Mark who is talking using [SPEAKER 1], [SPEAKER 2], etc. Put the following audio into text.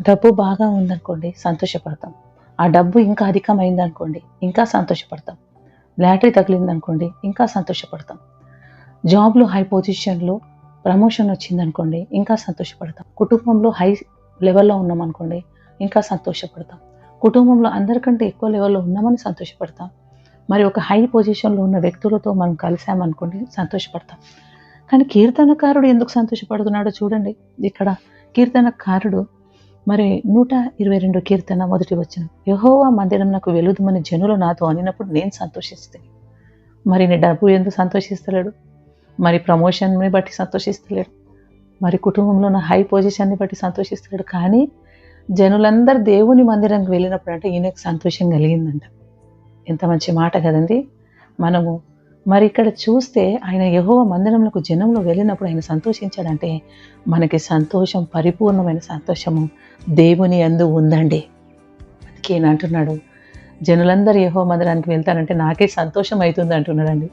[SPEAKER 1] డబ్బు బాగా ఉందనుకోండి సంతోషపడతాం. ఆ డబ్బు ఇంకా అధికమైందనుకోండి ఇంకా సంతోషపడతాం. లాటరీ తగిలిందనుకోండి ఇంకా సంతోషపడతాం. జాబ్లో హై పొజిషన్లో ప్రమోషన్ వచ్చిందనుకోండి ఇంకా సంతోషపడతాం. కుటుంబంలో హై లెవెల్లో ఉన్నాం అనుకోండి ఇంకా సంతోషపడతాం. కుటుంబంలో అందరికంటే ఎక్కువ లెవెల్లో ఉన్నామని సంతోషపడతాం. మరి ఒక హై పొజిషన్లో ఉన్న వ్యక్తులతో మనం కలిసామనుకోండి సంతోషపడతాం. కానీ కీర్తనకారుడు ఎందుకు సంతోషపడుతున్నాడో చూడండి. ఇక్కడ కీర్తనకారుడు మరి నూట ఇరవై రెండు కీర్తన మొదటి వచ్చిన యహోవా మందిరం నాకు వెలుదుమని జనులు నాతో అనినప్పుడు నేను సంతోషిస్తాను. మరి నీ డబ్బు ఎందుకు సంతోషిస్తలేడు? మరి ప్రమోషన్ని బట్టి సంతోషిస్తలేడు. మరి కుటుంబంలో ఉన్న హై పొజిషన్ని బట్టి సంతోషిస్తలేడు. కానీ జనులందరూ దేవుని మందిరానికి వెళ్ళినప్పుడు అంటే ఈయనకు సంతోషం కలిగిందంట. ఎంత మంచి మాట కదండి. మనము మరి ఇక్కడ చూస్తే ఆయన యహోవ మందిరంలోకి జనంలో వెళ్ళినప్పుడు ఆయన సంతోషించాడంటే మనకి సంతోషం పరిపూర్ణమైన సంతోషము దేవుని అందు ఉందండి. అందుకే అంటున్నాడు జనులందరూ యహో మందిరానికి వెళ్తానంటే నాకే సంతోషం అవుతుంది అంటున్నాడండి.